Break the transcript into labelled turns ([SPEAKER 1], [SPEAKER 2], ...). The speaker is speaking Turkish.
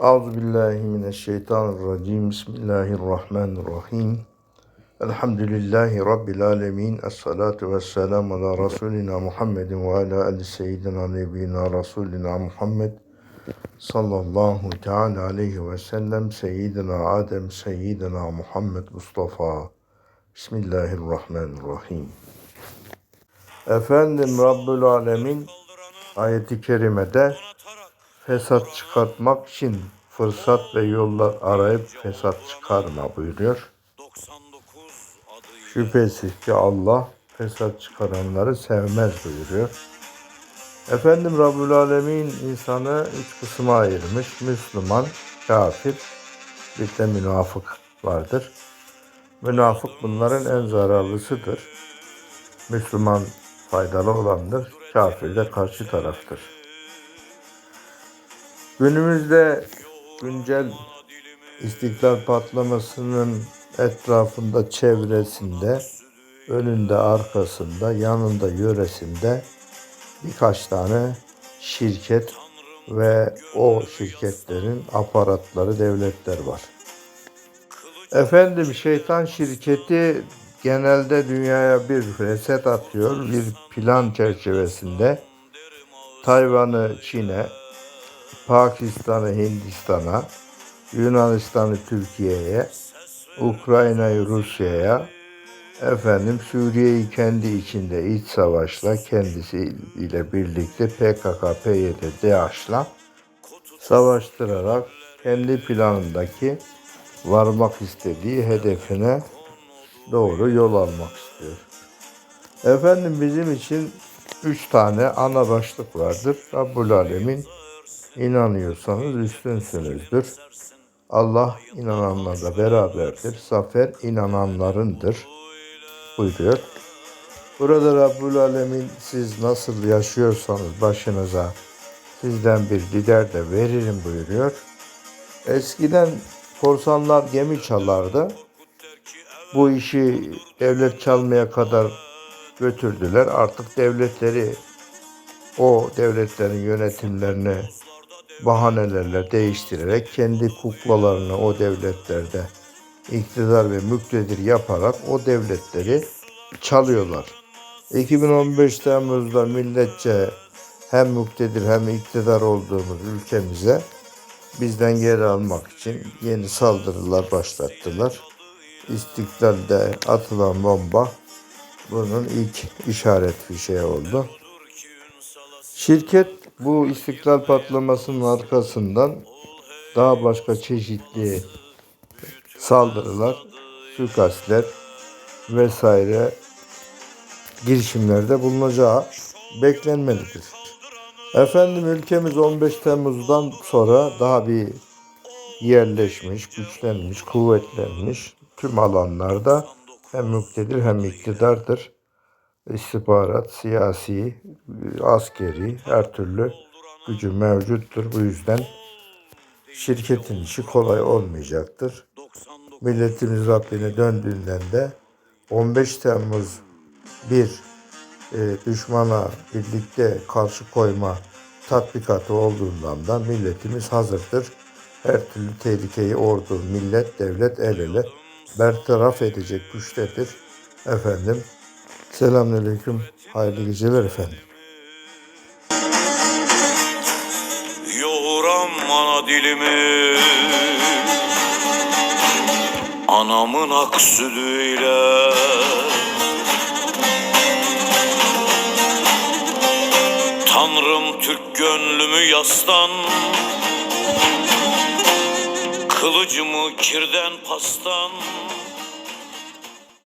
[SPEAKER 1] Euzu billahi mineşşeytanirracim. Bismillahirrahmanirrahim. Elhamdülillahi rabbil alamin. Essalatu vesselamu ala rasulina Muhammedin ve ala ali seyyidina nebiyina rasulina Muhammed sallallahu teala aleyhi ve sellem seyyidina Adem seyyidina Muhammed Mustafa. Bismillahirrahmanirrahim. Efendim Rabbül Alemin ayeti kerimede fesat çıkartmak için fırsat ve yollar arayıp fesat çıkarma buyuruyor. Şüphesiz ki Allah fesat çıkaranları sevmez buyuruyor. Efendim Rabbül Alemin insanı üç kısma ayırmış. Müslüman, kafir, bir de münafık vardır. Münafık bunların en zararlısıdır. Müslüman faydalı olandır. Kafir de karşı taraftır. Günümüzde güncel istiklal patlamasının etrafında, çevresinde, önünde, arkasında, yanında, yöresinde birkaç tane şirket ve o şirketlerin aparatları, devletler var. Efendim şeytan şirketi genelde dünyaya bir reset atıyor. Bir plan çerçevesinde Tayvan'ı Çin'e, Pakistan'ı Hindistan'a, Yunanistan'ı Türkiye'ye, Ukrayna'yı Rusya'ya, efendim Suriye'yi kendi içinde iç savaşla kendisiyle birlikte PKK, PYD, DAEŞ'la savaştırarak kendi planındaki varmak istediği hedefine doğru yol almak istiyor. Efendim bizim için üç tane ana başlık vardır. Rabbul Alemin inanıyorsanız üstünsünüzdür. Allah inananlarla beraberdir. Zafer inananlarındır buyuruyor. Burada Rabbul Alemin siz nasıl yaşıyorsanız başınıza sizden bir lider de veririm buyuruyor. Eskiden korsanlar gemi çalardı. Bu işi devlet çalmaya kadar götürdüler. Artık devletleri o devletlerin yönetimlerini bahanelerle değiştirerek kendi kuklalarını o devletlerde iktidar ve müktedir yaparak o devletleri çalıyorlar. 2015 Temmuz'da milletçe hem müktedir hem iktidar olduğumuz ülkemize bizden geri almak için yeni saldırılar başlattılar. İstiklal'de atılan bomba bunun ilk işaret fişeği oldu. Şirket bu istiklal patlamasının arkasından daha başka çeşitli saldırılar, suikastler vesaire girişimlerde bulunacağı beklenmelidir. Efendim ülkemiz 15 Temmuz'dan sonra daha bir yerleşmiş, güçlenmiş, kuvvetlenmiş tüm alanlarda hem müktedir hem iktidardır. İstihbarat, siyasi, askeri her türlü gücü mevcuttur. Bu yüzden şirketin işi kolay olmayacaktır. Milletimiz Rabbine döndüğünden de 15 Temmuz bir e, düşmana birlikte karşı koyma tatbikatı olduğundan da milletimiz hazırdır. Her türlü tehlikeyi ordu, millet, devlet el ele bertaraf edecek güçtedir. Efendim, selamünaleyküm, hayırlı geceler efendim.
[SPEAKER 2] Yoğuram ana dilimi. Anamın ak sütüyle Tanrım Türk gönlümü yastan. Kılıcımı kirden pastan